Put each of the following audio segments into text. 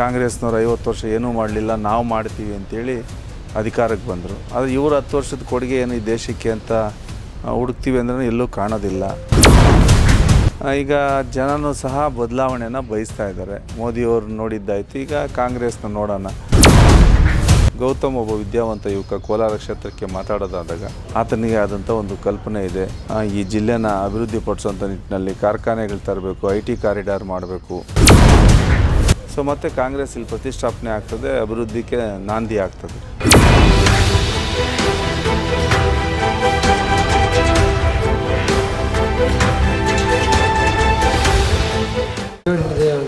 ಕಾಂಗ್ರೆಸ್ನವ್ರು ಐವತ್ತು ವರ್ಷ ಏನೂ ಮಾಡಲಿಲ್ಲ, ನಾವು ಮಾಡ್ತೀವಿ ಅಂತೇಳಿ ಅಧಿಕಾರಕ್ಕೆ ಬಂದರು. ಆದರೆ ಇವರು ಹತ್ತು ವರ್ಷದ ಕೊಡುಗೆ ಏನು ಈ ದೇಶಕ್ಕೆ ಅಂತ ಹುಡುಕ್ತೀವಿ ಅಂದ್ರೆ ಎಲ್ಲೂ ಕಾಣೋದಿಲ್ಲ. ಈಗ ಜನನೂ ಸಹ ಬದಲಾವಣೆನ ಬಯಸ್ತಾ ಇದ್ದಾರೆ. ಮೋದಿಯವರು ನೋಡಿದ್ದಾಯ್ತು, ಈಗ ಕಾಂಗ್ರೆಸ್ನ ನೋಡೋಣ. ಗೌತಮ್ ಒಬ್ಬ ವಿದ್ಯಾವಂತ ಯುವಕ ಕೋಲಾರ ಕ್ಷೇತ್ರಕ್ಕೆ ಮಾತಾಡೋದಾದಾಗ, ಆತನಿಗೆ ಆದಂಥ ಒಂದು ಕಲ್ಪನೆ ಇದೆ. ಈ ಜಿಲ್ಲೆನ ಅಭಿವೃದ್ಧಿಪಡಿಸುವಂಥ ನಿಟ್ಟಿನಲ್ಲಿ ಕಾರ್ಖಾನೆಗಳು ತರಬೇಕು, ಐ ಟಿ ಕಾರಿಡಾರ್ ಮಾಡಬೇಕು. ಸೊ ಮತ್ತೆ ಕಾಂಗ್ರೆಸ್ ಇಲ್ಲಿ ಪ್ರತಿಷ್ಠಾಪನೆ ಆಗ್ತದೆ ಅಭಿವೃದ್ಧಿಗೆ ನಾಂದಿ ಆಗ್ತದೆ.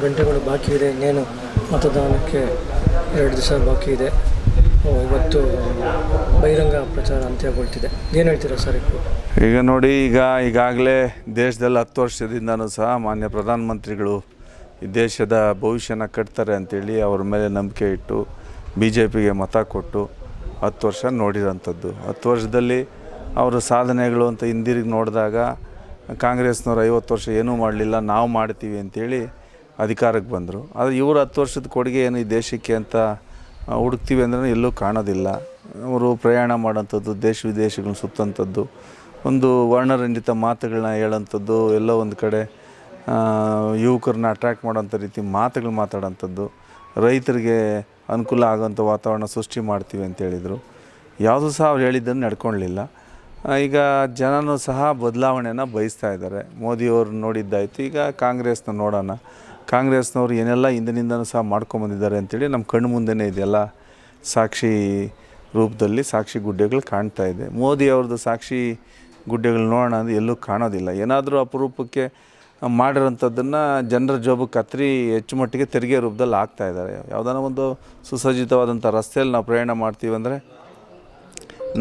ಗಂಟೆಗಳು ಬಾಕಿ ಇದೆ ಇನ್ನೇನು ಮತದಾನಕ್ಕೆ ಎರಡು ದಿವಸ ಬಾಕಿ ಇದೆ. ಇವತ್ತು ಬಹಿರಂಗ ಪ್ರಚಾರ ಅಂತ್ಯಗೊಳ್ತಿದೆ. ಏನು ಹೇಳ್ತೀರಾ ಸರ್ ಈಗ ನೋಡಿ ಈಗ ಈಗಾಗಲೇ ದೇಶದಲ್ಲಿ ಹತ್ತು ವರ್ಷದಿಂದನೂ ಸಹ ಮಾನ್ಯ ಪ್ರಧಾನಮಂತ್ರಿಗಳು ಈ ದೇಶದ ಭವಿಷ್ಯನ ಕಟ್ತಾರೆ ಅಂತೇಳಿ ಅವ್ರ ಮೇಲೆ ನಂಬಿಕೆ ಇಟ್ಟು ಬಿ ಜೆ ಪಿಗೆ ಮತ ಕೊಟ್ಟು ಹತ್ತು ವರ್ಷ ನೋಡಿರೋಂಥದ್ದು. ಹತ್ತು ವರ್ಷದಲ್ಲಿ ಅವರ ಸಾಧನೆಗಳು ಅಂತ ಹಿಂದಿರುಗಿ ನೋಡಿದಾಗ ಕಾಂಗ್ರೆಸ್ನವ್ರು ಐವತ್ತು ವರ್ಷ ಏನೂ ಮಾಡಲಿಲ್ಲ, ನಾವು ಮಾಡ್ತೀವಿ ಅಂತೇಳಿ ಅಧಿಕಾರಕ್ಕೆ ಬಂದರು. ಆದರೆ ಇವರು ಹತ್ತು ವರ್ಷದ ಕೊಡುಗೆ ಏನು ಈ ದೇಶಕ್ಕೆ ಅಂತ ಹುಡುಕ್ತೀವಿ ಅಂದ್ರೆ ಎಲ್ಲೂ ಕಾಣೋದಿಲ್ಲ. ಅವರು ಪ್ರಯಾಣ ಮಾಡೋಂಥದ್ದು, ದೇಶ ವಿದೇಶಗಳನ್ನ ಸುತ್ತಂಥದ್ದು, ಒಂದು ವರ್ಣರಂಜಿತ ಮಾತುಗಳನ್ನ ಹೇಳೋಂಥದ್ದು, ಎಲ್ಲೋ ಒಂದು ಕಡೆ ಯುವಕರನ್ನ ಅಟ್ರ್ಯಾಕ್ಟ್ ಮಾಡೋಂಥ ರೀತಿ ಮಾತುಗಳು ಮಾತಾಡೋಂಥದ್ದು ರೈತರಿಗೆ ಅನುಕೂಲ ಆಗೋಂಥ ವಾತಾವರಣ ಸೃಷ್ಟಿ ಮಾಡ್ತೀವಿ ಅಂತ ಹೇಳಿದರು. ಯಾವುದೂ ಸಹ ಅವ್ರು ಹೇಳಿದ್ದನ್ನು ನಡ್ಕೊಳ್ಳಿಲ್ಲ ಈಗ ಜನನೂ ಸಹ ಬದಲಾವಣೆನ ಬಯಸ್ತಾ ಇದ್ದಾರೆ. ಮೋದಿಯವರು ನೋಡಿದ್ದಾಯಿತು. ಈಗ ಕಾಂಗ್ರೆಸ್ನ ನೋಡೋಣ. ಕಾಂಗ್ರೆಸ್ನವ್ರು ಏನೆಲ್ಲ ಹಿಂದಿನಿಂದನೂ ಸಹ ಮಾಡ್ಕೊಂಬಂದಿದ್ದಾರೆ ಅಂತೇಳಿ ನಮ್ಮ ಕಣ್ಣು ಮುಂದೆನೇ ಇದೆಲ್ಲ ಸಾಕ್ಷಿ ರೂಪದಲ್ಲಿ ಸಾಕ್ಷಿ ಗುಡ್ಡೆಗಳು ಕಾಣ್ತಾ ಇದೆ. ಮೋದಿ ಅವ್ರದ್ದು ಸಾಕ್ಷಿ ಗುಡ್ಡೆಗಳು ನೋಡೋಣ ಅಂದರೆ ಎಲ್ಲೂ ಕಾಣೋದಿಲ್ಲ. ಏನಾದರೂ ಅಪರೂಪಕ್ಕೆ ಮಾಡಿರೋಂಥದ್ದನ್ನು ಜನರ ಜೋಬು ಕತ್ತರಿ ಹೆಚ್ಚು ಮಟ್ಟಿಗೆ ತೆರಿಗೆ ರೂಪದಲ್ಲಿ ಇದ್ದಾರೆ. ಯಾವುದಾನ ಒಂದು ಸುಸಜ್ಜಿತವಾದಂಥ ರಸ್ತೆಯಲ್ಲಿ ನಾವು ಪ್ರಯಾಣ ಮಾಡ್ತೀವಿ ಅಂದರೆ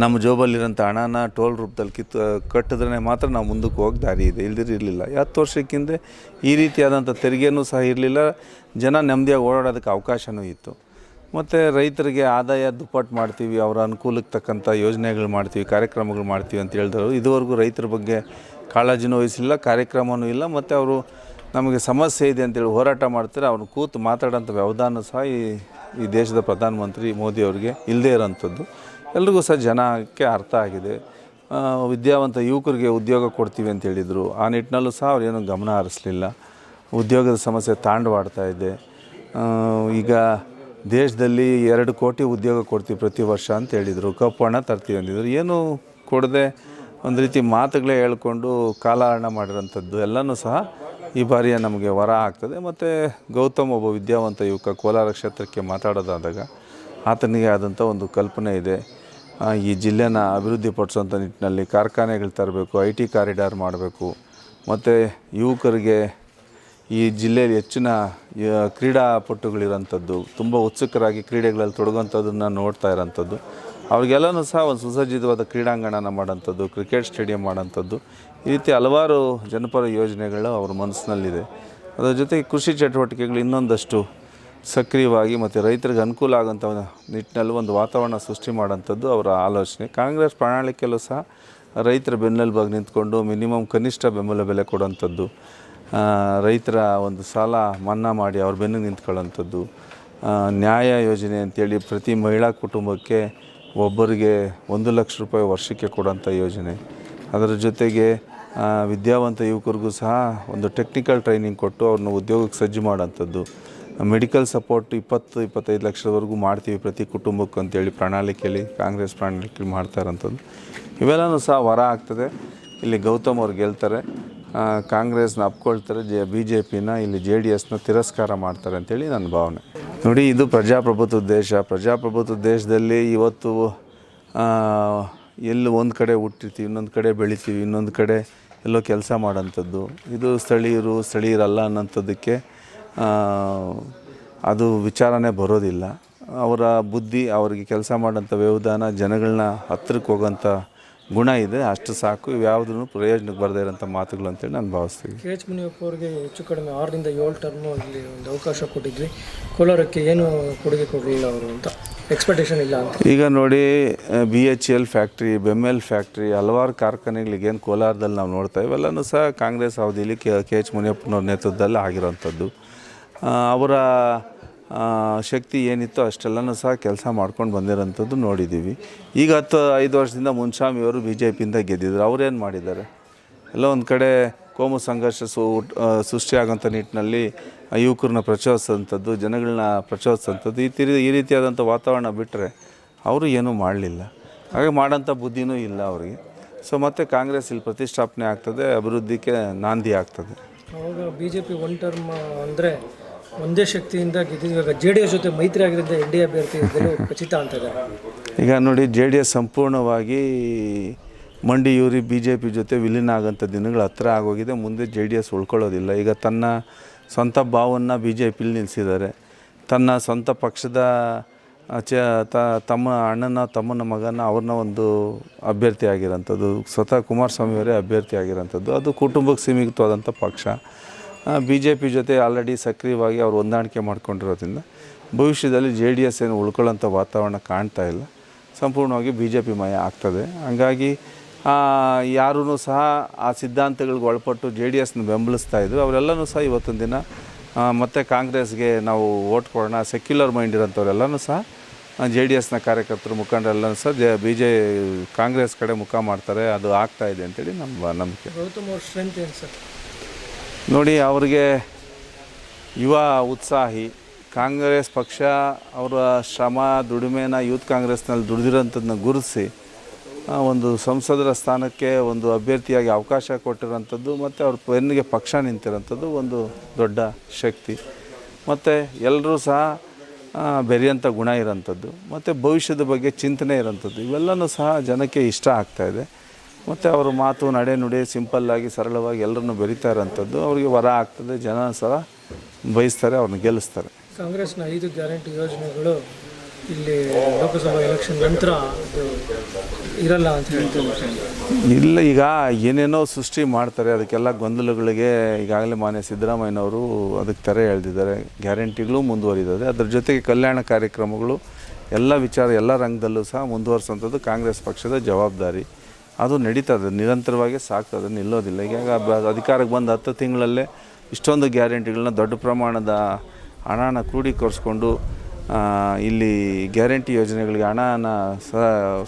ನಮ್ಮ ಜೋಬಲ್ಲಿರೋಂಥ ಹಣನ ಟೋಲ್ ರೂಪದಲ್ಲಿ ಕಿತ್ತು, ಕಟ್ಟಿದ್ರೆ ಮಾತ್ರ ನಾವು ಮುಂದಕ್ಕೆ ಹೋಗಿ ದಾರಿ ಇದೆ ಇಲ್ದಿರಲಿಲ್ಲ ಹತ್ತು ವರ್ಷಕ್ಕಿಂತ ಈ ರೀತಿಯಾದಂಥ ತೆರಿಗೆನೂ ಸಹ ಇರಲಿಲ್ಲ. ಜನ ನೆಮ್ಮದಿಯಾಗಿ ಓಡಾಡೋದಕ್ಕೆ ಅವಕಾಶವೂ ಇತ್ತು. ಮತ್ತು ರೈತರಿಗೆ ಆದಾಯ ದುಪ್ಪಟ್ಟು ಮಾಡ್ತೀವಿ, ಅವರ ಅನುಕೂಲಕ್ಕೆ ತಕ್ಕಂಥ ಯೋಜನೆಗಳು ಮಾಡ್ತೀವಿ, ಕಾರ್ಯಕ್ರಮಗಳು ಮಾಡ್ತೀವಿ ಅಂತ ಹೇಳಿದ್ರು ಇದುವರೆಗೂ ರೈತರ ಬಗ್ಗೆ ಕಾಳಜಿನೂ ವಹಿಸಿಲ್ಲ ಕಾರ್ಯಕ್ರಮವೂ ಇಲ್ಲ, ಮತ್ತು ಅವರು ನಮಗೆ ಸಮಸ್ಯೆ ಇದೆ ಅಂತೇಳಿ ಹೋರಾಟ ಮಾಡ್ತಾರೆ. ಅವ್ರನ್ನ ಕೂತು ಮಾತಾಡೋಂಥ ವ್ಯವಧಾನ ಸಹ ಈ ಈ ದೇಶದ ಪ್ರಧಾನಮಂತ್ರಿ ಮೋದಿ ಅವರಿಗೆ ಇಲ್ಲದೇ ಇರೋಂಥದ್ದು. ಎಲ್ರಿಗೂ ಸಹ ಜನಕ್ಕೆ ಅರ್ಥ ಆಗಿದೆ. ವಿದ್ಯಾವಂತ ಯುವಕರಿಗೆ ಉದ್ಯೋಗ ಕೊಡ್ತೀವಿ ಅಂತ ಹೇಳಿದರು. ಆ ನಿಟ್ಟಿನಲ್ಲೂ ಸಹ ಅವ್ರೇನು ಗಮನ ಹರಿಸಲಿಲ್ಲ. ಉದ್ಯೋಗದ ಸಮಸ್ಯೆ ತಾಂಡವಾಡ್ತಾ ಇದೆ. ಈಗ ದೇಶದಲ್ಲಿ ಎರಡು ಕೋಟಿ ಉದ್ಯೋಗ ಕೊಡ್ತೀವಿ ಪ್ರತಿ ವರ್ಷ ಅಂತ ಹೇಳಿದರು. ಕಪ್ಪು ಹಣ ತರ್ತೀವಿ ಅಂದಿದ್ರು. ಏನು ಕೊಡದೆ ಒಂದು ರೀತಿ ಮಾತುಗಳೇ ಹೇಳ್ಕೊಂಡು ಕಾಲಹರಣ ಮಾಡಿರೋಂಥದ್ದು ಎಲ್ಲನೂ ಸಹ ಈ ಬಾರಿಯ ನಮಗೆ ವರ ಆಗ್ತದೆ. ಮತ್ತು ಗೌತಮ್ ಒಬ್ಬ ವಿದ್ಯಾವಂತ ಯುವಕ ಕೋಲಾರ ಕ್ಷೇತ್ರಕ್ಕೆ ಮಾತಾಡೋದಾದಾಗ ಆತನಿಗೆ ಆದಂಥ ಒಂದು ಕಲ್ಪನೆ ಇದೆ. ಈ ಜಿಲ್ಲೆನ ಅಭಿವೃದ್ಧಿ ಪಡಿಸುವಂಥ ನಿಟ್ಟಿನಲ್ಲಿ ಕಾರ್ಖಾನೆಗಳು ತರಬೇಕು ಐ ಟಿ ಕಾರಿಡಾರ್ ಮಾಡಬೇಕು. ಮತ್ತು ಯುವಕರಿಗೆ ಈ ಜಿಲ್ಲೆಯಲ್ಲಿ ಹೆಚ್ಚಿನ ಕ್ರೀಡಾಪಟುಗಳಿರೋಂಥದ್ದು ತುಂಬ ಉತ್ಸುಕರಾಗಿ ಕ್ರೀಡೆಗಳಲ್ಲಿ ತೊಡಗುವಂಥದ್ದನ್ನು ನೋಡ್ತಾ ಇರೋಂಥದ್ದು. ಅವ್ರಿಗೆಲ್ಲನೂ ಸಹ ಒಂದು ಸುಸಜ್ಜಿತವಾದ ಕ್ರೀಡಾಂಗಣನ ಮಾಡೋಂಥದ್ದು, ಕ್ರಿಕೆಟ್ ಸ್ಟೇಡಿಯಂ ಮಾಡೋಂಥದ್ದು. ಈ ರೀತಿ ಹಲವಾರು ಜನಪರ ಯೋಜನೆಗಳು ಅವ್ರ ಮನಸ್ಸಿನಲ್ಲಿದೆ. ಅದರ ಜೊತೆಗೆ ಕೃಷಿ ಚಟುವಟಿಕೆಗಳು ಇನ್ನೊಂದಷ್ಟು ಸಕ್ರಿಯವಾಗಿ ಮತ್ತು ರೈತರಿಗೆ ಅನುಕೂಲ ಆಗೋಂಥ ನಿಟ್ಟಿನಲ್ಲಿ ಒಂದು ವಾತಾವರಣ ಸೃಷ್ಟಿ ಮಾಡೋಂಥದ್ದು ಅವರ ಆಲೋಚನೆ. ಕಾಂಗ್ರೆಸ್ ಪ್ರಣಾಳಿಕೆಯಲ್ಲೂ ಸಹ ರೈತರ ಬೆನ್ನೆಲುಬಾಗಿ ನಿಂತ್ಕೊಂಡು ಮಿನಿಮಮ್ ಕನಿಷ್ಠ ಬೆಂಬಲ ಬೆಲೆ ಕೊಡೋಂಥದ್ದು ರೈತರ ಒಂದು ಸಾಲ ಮನ್ನಾ ಮಾಡಿ ಅವ್ರ ಬೆನ್ನಿಗೆ ನಿಂತ್ಕೊಳ್ಳೋಂಥದ್ದು ನ್ಯಾಯ ಯೋಜನೆ ಅಂತೇಳಿ ಪ್ರತಿ ಮಹಿಳಾ ಕುಟುಂಬಕ್ಕೆ ಒಬ್ಬರಿಗೆ ಒಂದು ಲಕ್ಷ ರೂಪಾಯಿ ವರ್ಷಕ್ಕೆ ಕೊಡೋಂಥ ಯೋಜನೆ. ಅದರ ಜೊತೆಗೆ ವಿದ್ಯಾವಂತ ಯುವಕರಿಗೂ ಸಹ ಒಂದು ಟೆಕ್ನಿಕಲ್ ಟ್ರೈನಿಂಗ್ ಕೊಟ್ಟು ಅವ್ರನ್ನ ಉದ್ಯೋಗಕ್ಕೆ ಸಜ್ಜು ಮಾಡೋಂಥದ್ದು. ಮೆಡಿಕಲ್ ಸಪೋರ್ಟ್ ಇಪ್ಪತ್ತು, ಇಪ್ಪತ್ತೈದು ಲಕ್ಷದವರೆಗೂ ಮಾಡ್ತೀವಿ ಪ್ರತಿ ಕುಟುಂಬಕ್ಕೆ ಅಂತೇಳಿ ಪ್ರಣಾಳಿಕೆಯಲ್ಲಿ ಕಾಂಗ್ರೆಸ್ ಪ್ರಣಾಳಿಕೆಯಲ್ಲಿ ಮಾಡ್ತಾ ಇರೋಂಥದ್ದು. ಇವೆಲ್ಲನೂ ಸಹ ವರ ಆಗ್ತದೆ. ಇಲ್ಲಿ ಗೌತಮ್ ಅವ್ರು ಗೆಲ್ತಾರೆ. ಕಾಂಗ್ರೆಸ್ನ ಅಪ್ಕೊಳ್ತಾರೆ. ಜೆ, ಬಿ ಜೆ ಪಿನ ಇಲ್ಲಿ ಜೆ ಡಿ ಎಸ್ನ ತಿರಸ್ಕಾರ ಮಾಡ್ತಾರೆ ಅಂತೇಳಿ ನನ್ನ ಭಾವನೆ. ನೋಡಿ, ಇದು ಪ್ರಜಾಪ್ರಭುತ್ವ ದೇಶ ಪ್ರಜಾಪ್ರಭುತ್ವ ದೇಶದಲ್ಲಿ ಇವತ್ತು ಎಲ್ಲಿ ಒಂದು ಕಡೆ ಹುಟ್ಟಿರ್ತೀವಿ, ಇನ್ನೊಂದು ಕಡೆ ಬೆಳಿತೀವಿ, ಇನ್ನೊಂದು ಕಡೆ ಎಲ್ಲೋ ಕೆಲಸ ಮಾಡೋಂಥದ್ದು. ಇದು ಸ್ಥಳೀಯರು, ಸ್ಥಳೀಯರಲ್ಲ ಅನ್ನೋಂಥದ್ದಕ್ಕೆ ಅದು ವಿಚಾರನೇ ಬರೋದಿಲ್ಲ. ಅವರ ಬುದ್ಧಿ, ಅವರಿಗೆ ಕೆಲಸ ಮಾಡೋಂಥ ವ್ಯವಧಾನ ಜನಗಳನ್ನ ಹತ್ತಿರಕ್ಕೆ ಹೋಗೋಂಥ ಗುಣ ಇದೆ ಅಷ್ಟು ಸಾಕು. ಇವ್ಯಾವುದೂ ಪ್ರಯೋಜನಕ್ಕೆ ಬರದೇ ಇರೋಂಥ ಮಾತುಗಳು ಅಂತೇಳಿ ನಾನು ಭಾವಿಸ್ತೀನಿ. ಕೆ. ಎಚ್. ಮುನಿಯಪ್ಪ ಅವರಿಗೆ ಹೆಚ್ಚು ಕಡಿಮೆ ಆರರಿಂದ ಏಳು ಟರ್ಮು ಇಲ್ಲಿ ಒಂದು ಅವಕಾಶ ಕೊಟ್ಟಿದ್ವಿ ಕೋಲಾರಕ್ಕೆ ಏನು ಕೊಡುಗೆ ಕೊಡಲಿಲ್ಲ ಅವರು ಅಂತ? ಎಕ್ಸ್ಪೆಕ್ಟೇಷನ್ ಇಲ್ಲ ಅಂತ. ಈಗ ನೋಡಿ B H L factory BEML factory ಹಲವಾರು ಕಾರ್ಖಾನೆಗಳಿಗೇನು ಕೋಲಾರದಲ್ಲಿ ನಾವು ನೋಡ್ತಾ ಇವೆಲ್ಲನೂ ಸಹ ಕಾಂಗ್ರೆಸ್ ಅವಧಿಯಲ್ಲಿ ಕೆ. ಕೆ. ಎಚ್. ಮುನಿಯಪ್ಪನವ್ರ ನೇತೃತ್ವದಲ್ಲಿ ಆಗಿರೋಂಥದ್ದು ಅವರ ಶಕ್ತಿ ಏನಿತ್ತು ಅಷ್ಟೆಲ್ಲನೂ ಸಹ ಕೆಲಸ ಮಾಡ್ಕೊಂಡು ಬಂದಿರೋಂಥದ್ದು ನೋಡಿದ್ದೀವಿ. ಈಗ ಹತ್ತು, ಐದು ವರ್ಷದಿಂದ ಮುನ್ಸ್ವಾಮಿಯವರು ಬಿ ಜೆ ಪಿಯಿಂದ ಗೆದ್ದಿದ್ರು ಅವರೇನು ಮಾಡಿದ್ದಾರೆ? ಎಲ್ಲ ಒಂದು ಕಡೆ ಕೋಮು ಸಂಘರ್ಷ ಸೃಷ್ಟಿಯಾಗೋಂಥ ನಿಟ್ಟಿನಲ್ಲಿ ಯುವಕರನ್ನ ಪ್ರಚೋದಿಸೋಂಥದ್ದು ಜನಗಳನ್ನ ಪ್ರಚೋದಿಸೋಂಥದ್ದು ಈ ತಿರಿ, ಈ ರೀತಿಯಾದಂಥ ವಾತಾವರಣ ಬಿಟ್ಟರೆ ಅವರು ಏನೂ ಮಾಡಲಿಲ್ಲ. ಹಾಗೆ ಮಾಡೋಂಥ ಬುದ್ಧಿನೂ ಇಲ್ಲ ಅವರಿಗೆ. ಸೊ ಮತ್ತು ಕಾಂಗ್ರೆಸ್ ಇಲ್ಲಿ ಪ್ರತಿಷ್ಠಾಪನೆ ಆಗ್ತದೆ, ಅಭಿವೃದ್ಧಿಗೆ ನಾಂದಿ ಆಗ್ತದೆ. ಅವಾಗ B J P one term ಅಂದರೆ ಒಂದೇ ಶಕ್ತಿಯಿಂದ ಗೆದ್ದಿದ್ದಾಗ ಜೆ ಡಿ ಎಸ್ ಜೊತೆ ಮೈತ್ರಿ ಆಗಿರೋದ್ರಿಂದ ಎನ್ ಡಿ ಅಭ್ಯರ್ಥಿ ಖಚಿತ ಅಂತ ಈಗ ನೋಡಿ ಜೆ ಡಿ ಎಸ್ ಸಂಪೂರ್ಣವಾಗಿ ಮಂಡಿಯೂರಿ ಬಿ ಜೆ ಪಿ ಜೊತೆ ವಿಲೀನ ಆಗೋಂಥ ದಿನಗಳು ಹತ್ರ ಆಗೋಗಿದೆ. ಮುಂದೆ ಜೆ ಡಿ ಎಸ್ ಉಳ್ಕೊಳ್ಳೋದಿಲ್ಲ. ಈಗ ತನ್ನ ಸ್ವಂತ ಭಾವವನ್ನು ಬಿ ಜೆ ಪಿಲಿ ನಿಲ್ಲಿಸಿದ್ದಾರೆ ತನ್ನ ಸ್ವಂತ ಪಕ್ಷದ ಚ ತಮ್ಮ ಅಣ್ಣನ, ತಮ್ಮನ ಮಗನ ಅವ್ರನ್ನ ಒಂದು ಅಭ್ಯರ್ಥಿ ಆಗಿರೋಂಥದ್ದು. ಸ್ವತಃ ಕುಮಾರಸ್ವಾಮಿಯವರೇ ಅಭ್ಯರ್ಥಿ ಆಗಿರೋಂಥದ್ದು. ಅದು ಕುಟುಂಬಕ್ಕೆ ಸೀಮಿತವಾದಂಥ ಪಕ್ಷ. ಬಿ ಜೆ ಪಿ ಜೊತೆ ಆಲ್ರೆಡಿ ಸಕ್ರಿಯವಾಗಿ ಅವರು ಹೊಂದಾಣಿಕೆ ಮಾಡ್ಕೊಂಡಿರೋದ್ರಿಂದ ಭವಿಷ್ಯದಲ್ಲಿ ಜೆ ಡಿ ಎಸ್ ಏನು ಉಳ್ಕೊಳ್ಳೋಂಥ ವಾತಾವರಣ ಕಾಣ್ತಾ ಇಲ್ಲ. ಸಂಪೂರ್ಣವಾಗಿ ಬಿ ಜೆ ಪಿ ಮಯ ಆಗ್ತದೆ. ಹಾಗಾಗಿ ಯಾರೂ ಸಹ ಆ ಸಿದ್ಧಾಂತಗಳಿಗೆ ಒಳಪಟ್ಟು ಜೆ ಡಿ ಎಸ್ನ ಬೆಂಬಲಿಸ್ತಾ ಇದ್ರು. ಅವರೆಲ್ಲನೂ ಸಹ ಇವತ್ತಿನ ದಿನ ಮತ್ತು ಕಾಂಗ್ರೆಸ್ಗೆ ನಾವು ಓಟ್ ಕೊಡೋಣ ಸೆಕ್ಯುಲರ್ ಮೈಂಡ್ ಇರೋಂಥವ್ರೆಲ್ಲನೂ ಸಹ ಜೆ ಡಿ ಎಸ್ನ ಕಾರ್ಯಕರ್ತರು ಮುಖಂಡರೆಲ್ಲನೂ ಸಹ ಜೆ ಬಿ ಜೆ ಕಾಂಗ್ರೆಸ್ ಕಡೆ ಮುಖ ಮಾಡ್ತಾರೆ. ಅದು ಆಗ್ತಾಯಿದೆ ಅಂತೇಳಿ ನಮ್ಮ ನಂಬಿಕೆ ಗೌತಮ್ ಅವ್ರ ಸ್ಟ್ರೆಂತ್ ಏನು ಸರ್ ನೋಡಿ, ಅವರಿಗೆ ಯುವ ಉತ್ಸಾಹಿ, ಕಾಂಗ್ರೆಸ್ ಪಕ್ಷ ಅವರ ಶ್ರಮ, ದುಡಿಮೆನ ಯೂತ್ ಕಾಂಗ್ರೆಸ್ನಲ್ಲಿ ದುಡಿದಿರೋಂಥದ್ದನ್ನ ಗುರುತಿಸಿ ಒಂದು ಸಂಸದರ ಸ್ಥಾನಕ್ಕೆ ಒಂದು ಅಭ್ಯರ್ಥಿಯಾಗಿ ಅವಕಾಶ ಕೊಟ್ಟಿರೋಂಥದ್ದು ಮತ್ತು ಅವ್ರ ಬೆನ್ನಿಗೆ ಪಕ್ಷ ನಿಂತಿರೋಂಥದ್ದು ಒಂದು ದೊಡ್ಡ ಶಕ್ತಿ. ಮತ್ತು ಎಲ್ಲರೂ ಸಹ ಬೆರೆಯಂಥ ಗುಣ ಇರೋಂಥದ್ದು, ಮತ್ತು ಭವಿಷ್ಯದ ಬಗ್ಗೆ ಚಿಂತನೆ ಇರೋಂಥದ್ದು, ಇವೆಲ್ಲನೂ ಸಹ ಜನಕ್ಕೆ ಇಷ್ಟ ಆಗ್ತಾಯಿದೆ ಮತ್ತು ಅವರ ಮಾತು ನಡೆ ನುಡಿ ಸಿಂಪಲ್ಲಾಗಿ ಸರಳವಾಗಿ ಎಲ್ಲರನ್ನು ಬೆರಿತಾ ಇರೋಂಥದ್ದು ಅವರಿಗೆ ವರ ಆಗ್ತದೆ ಜನ ಸಹ ಬಯಸ್ತಾರೆ ಅವ್ರನ್ನ ಗೆಲ್ಲಿಸ್ತಾರೆ. ಕಾಂಗ್ರೆಸ್ನ ಐದು ಗ್ಯಾರಂಟಿ ಯೋಜನೆಗಳು ಇಲ್ಲಿ ಲೋಕಸಭಾ ಎಲೆಕ್ಷನ್ ನಂತರ ಇರಲ್ಲ ಅಂತ ಹೇಳ್ತೀವಿ ಇಲ್ಲ ಈಗ ಏನೇನೋ ಸೃಷ್ಟಿ ಮಾಡ್ತಾರೆ ಅದಕ್ಕೆಲ್ಲ ಗೊಂದಲಗಳಿಗೆ ಈಗಾಗಲೇ ಮಾನ್ಯ ಸಿದ್ದರಾಮಯ್ಯನವರು ಅದಕ್ಕೆ ತೆರೆ ಎಳೆದಿದ್ದಾರೆ. ಗ್ಯಾರಂಟಿಗಳು ಮುಂದುವರಿದಾರೆ ಅದ್ರ ಜೊತೆಗೆ ಕಲ್ಯಾಣ ಕಾರ್ಯಕ್ರಮಗಳು ಎಲ್ಲ ವಿಚಾರ ಎಲ್ಲ ರಂಗದಲ್ಲೂ ಸಹ ಮುಂದುವರಿಸುವಂಥದ್ದು ಕಾಂಗ್ರೆಸ್ ಪಕ್ಷದ ಜವಾಬ್ದಾರಿ. ಅದು ನಡೀತದೆ ನಿರಂತರವಾಗಿ ಸಾಕ್ತದೆ ನಿಲ್ಲೋದಿಲ್ಲ. ಈಗ ಅಧಿಕಾರಕ್ಕೆ ಬಂದು ಹತ್ತು ತಿಂಗಳಲ್ಲೇ ಇಷ್ಟೊಂದು ಗ್ಯಾರಂಟಿಗಳನ್ನ ದೊಡ್ಡ ಪ್ರಮಾಣದ ಹಣನ ಕ್ರೋಢೀಕರಿಸ್ಕೊಂಡು ಇಲ್ಲಿ ಗ್ಯಾರಂಟಿ ಯೋಜನೆಗಳಿಗೆ ಹಣನ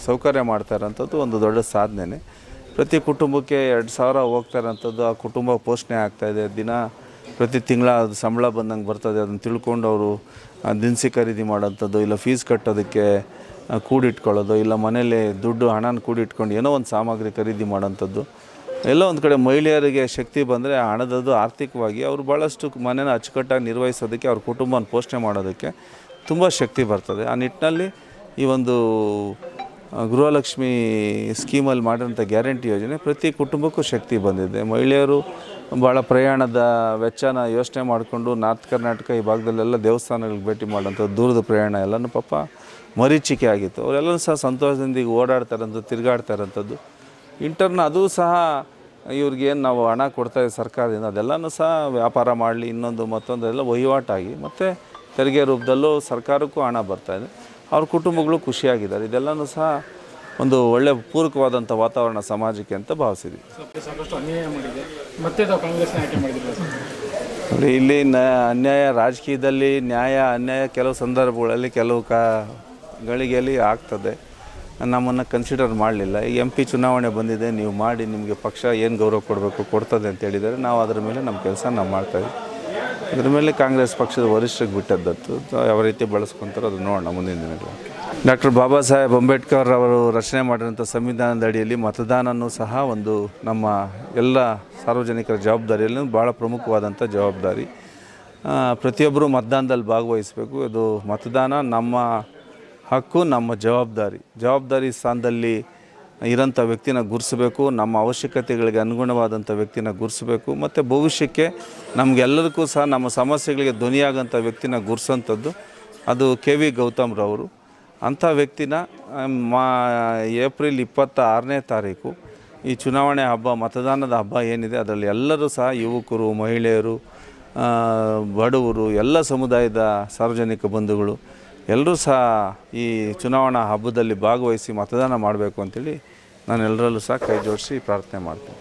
ಸೌಕರ್ಯ ಮಾಡ್ತಾ ಇರೋಂಥದ್ದು ಒಂದು ದೊಡ್ಡ ಸಾಧನೆ ಪ್ರತಿ ಕುಟುಂಬಕ್ಕೆ ಎರಡು ಸಾವಿರ ಹೋಗ್ತಾ ಇರೋಂಥದ್ದು ಆ ಕುಟುಂಬ ಪೋಷಣೆ ಆಗ್ತಾಯಿದೆ ದಿನ ಪ್ರತಿ ತಿಂಗಳ ಅದು ಸಂಬಳ ಬಂದಂಗೆ ಬರ್ತದೆ. ಅದನ್ನು ತಿಳ್ಕೊಂಡು ಅವರು ದಿನಸಿ ಖರೀದಿ ಮಾಡೋಂಥದ್ದು ಇಲ್ಲ ಫೀಸ್ ಕಟ್ಟೋದಕ್ಕೆ ಕೂಡಿಟ್ಕೊಳ್ಳೋದು, ಇಲ್ಲ ಮನೇಲಿ ದುಡ್ಡು, ಹಣನ ಕೂಡಿಟ್ಕೊಂಡು ಏನೋ ಒಂದು ಸಾಮಗ್ರಿ ಖರೀದಿ ಮಾಡೋಂಥದ್ದು ಎಲ್ಲೋ ಒಂದು ಕಡೆ ಮಹಿಳೆಯರಿಗೆ ಶಕ್ತಿ ಬಂದರೆ ಹಣದದ್ದು ಆರ್ಥಿಕವಾಗಿ ಅವರು ಭಾಳಷ್ಟು ಮನೇನ ಅಚ್ಚುಕಟ್ಟಾಗಿ ನಿರ್ವಹಿಸೋದಕ್ಕೆ, ಅವ್ರ ಕುಟುಂಬನ ಪೋಷಣೆ ಮಾಡೋದಕ್ಕೆ ತುಂಬ ಶಕ್ತಿ ಬರ್ತದೆ. ಆ ನಿಟ್ಟಿನಲ್ಲಿ ಈ ಒಂದು ಗೃಹಲಕ್ಷ್ಮಿ ಸ್ಕೀಮಲ್ಲಿ ಮಾಡಿರೋಂಥ ಗ್ಯಾರಂಟಿ ಯೋಜನೆ ಪ್ರತಿ ಕುಟುಂಬಕ್ಕೂ ಶಕ್ತಿ ಬಂದಿದೆ. ಮಹಿಳೆಯರು ಭಾಳ ಪ್ರಯಾಣದ ವೆಚ್ಚನ ಯೋಚನೆ ಮಾಡಿಕೊಂಡು ನಾರ್ತ್ ಕರ್ನಾಟಕ ಈ ಭಾಗದಲ್ಲೆಲ್ಲ ದೇವಸ್ಥಾನಗಳಿಗೆ ಭೇಟಿ ಮಾಡೋಂಥದ್ದು ದೂರದ ಪ್ರಯಾಣ ಎಲ್ಲನೂ ಪಾಪ ಮರೀಚಿಕೆ ಆಗಿತ್ತು. ಅವರೆಲ್ಲರೂ ಸಹ ಸಂತೋಷದಿಂದ ಈಗ ಓಡಾಡ್ತಾ ಇರೋಂಥದ್ದು ತಿರುಗಾಡ್ತಾ ಇರೋಂಥದ್ದು ಇಂಟರ್ನ ಅದು ಸಹ ಇವ್ರಿಗೇನು ನಾವು ಹಣ ಕೊಡ್ತಾ ಸರ್ಕಾರದಿಂದ, ಅದೆಲ್ಲನೂ ಸಹ ವ್ಯಾಪಾರ ಮಾಡಲಿ, ಇನ್ನೊಂದು ಮತ್ತೊಂದು ಎಲ್ಲ ವಹಿವಾಟಾಗಿ ಮತ್ತು ತೆರಿಗೆ ರೂಪದಲ್ಲೂ ಸರ್ಕಾರಕ್ಕೂ ಹಣ ಬರ್ತಾಯಿದೆ ಅವ್ರ ಕುಟುಂಬಗಳು ಖುಷಿಯಾಗಿದ್ದಾರೆ. ಇದೆಲ್ಲನೂ ಸಹ ಒಂದು ಒಳ್ಳೆಯ ಪೂರಕವಾದಂಥ ವಾತಾವರಣ ಸಮಾಜಕ್ಕೆ ಅಂತ ಭಾವಿಸಿದ್ವಿ. ಇಲ್ಲಿ ನ ಅನ್ಯಾಯ ರಾಜಕೀಯದಲ್ಲಿ ನ್ಯಾಯ ಅನ್ಯಾಯ ಕೆಲವು ಸಂದರ್ಭಗಳಲ್ಲಿ ಕೆಲವು ಕಾ ಗಳಿಗೆಯಲ್ಲಿ ಆಗ್ತದೆ. ನಮ್ಮನ್ನು ಕನ್ಸಿಡರ್ ಮಾಡಲಿಲ್ಲ. ಈ ಎಂ ಪಿ ಚುನಾವಣೆ ಬಂದಿದೆ ನೀವು ಮಾಡಿ ನಿಮಗೆ ಪಕ್ಷ ಏನು ಗೌರವ ಕೊಡಬೇಕು ಕೊಡ್ತದೆ ಅಂತ ಹೇಳಿದರೆ ನಾವು ಅದರ ಮೇಲೆ ನಮ್ಮ ಕೆಲಸ ನಾವು ಮಾಡ್ತಾಯಿದ್ವಿ ಅದ್ರ ಮೇಲೆ ಕಾಂಗ್ರೆಸ್ ಪಕ್ಷದ ವರಿಷ್ಠರಿಗೆ ಬಿಟ್ಟದ್ದತ್ತು ಯಾವ ರೀತಿ ಬಳಸ್ಕೊತಾರೋ ಅದು ನೋಡೋಣ ಮುಂದಿನ ದಿನಗಳು ಡಾಕ್ಟರ್ ಬಾಬಾ ಸಾಹೇಬ್ ಅಂಬೇಡ್ಕರ್ ಅವರು ರಚನೆ ಮಾಡಿರೋಂಥ ಸಂವಿಧಾನದ ಅಡಿಯಲ್ಲಿ ಮತದಾನನೂ ಸಹ ಒಂದು ನಮ್ಮ ಎಲ್ಲ ಸಾರ್ವಜನಿಕರ ಜವಾಬ್ದಾರಿಯಲ್ಲಿ ಭಾಳ ಪ್ರಮುಖವಾದಂಥ ಜವಾಬ್ದಾರಿ. ಪ್ರತಿಯೊಬ್ಬರೂ ಮತದಾನದಲ್ಲಿ ಭಾಗವಹಿಸಬೇಕು. ಇದು ಮತದಾನ ನಮ್ಮ ಹಕ್ಕು, ನಮ್ಮ ಜವಾಬ್ದಾರಿ. ಜವಾಬ್ದಾರಿ ಸ್ಥಾನದಲ್ಲಿ ಇರೋಂಥ ವ್ಯಕ್ತಿನ ಗುರುಸಬೇಕು, ನಮ್ಮ ಅವಶ್ಯಕತೆಗಳಿಗೆ ಅನುಗುಣವಾದಂಥ ವ್ಯಕ್ತಿನ ಗುರುಸಬೇಕು, ಮತ್ತು ಭವಿಷ್ಯಕ್ಕೆ ನಮಗೆಲ್ಲರಿಗೂ ಸಹ ನಮ್ಮ ಸಮಸ್ಯೆಗಳಿಗೆ ಧ್ವನಿಯಾಗಂಥ ವ್ಯಕ್ತಿನ ಗುರ್ಸೋಂಥದ್ದು. ಅದು ಕೆ ವಿ ಗೌತಮ್ರವರು. ಅಂಥ ವ್ಯಕ್ತಿನ ಮಾ, ಏಪ್ರಿಲ್ ಇಪ್ಪತ್ತ ಆರನೇ ತಾರೀಕು ಈ ಚುನಾವಣೆ ಹಬ್ಬ, ಮತದಾನದ ಹಬ್ಬ ಏನಿದೆ, ಅದರಲ್ಲಿ ಎಲ್ಲರೂ ಸಹ ಯುವಕರು, ಮಹಿಳೆಯರು ಬಡವರು, ಎಲ್ಲ ಸಮುದಾಯದ ಸಾರ್ವಜನಿಕ ಬಂಧುಗಳು, ಎಲ್ಲರೂ ಸಹ ಈ ಚುನಾವಣಾ ಹಬ್ಬದಲ್ಲಿ ಭಾಗವಹಿಸಿ ಮತದಾನ ಮಾಡಬೇಕು ಅಂತೇಳಿ ನಾನು ಎಲ್ಲರಲ್ಲೂ ಸಹ ಕೈ ಜೋಡಿಸಿ ಪ್ರಾರ್ಥನೆ ಮಾಡ್ತೀನಿ.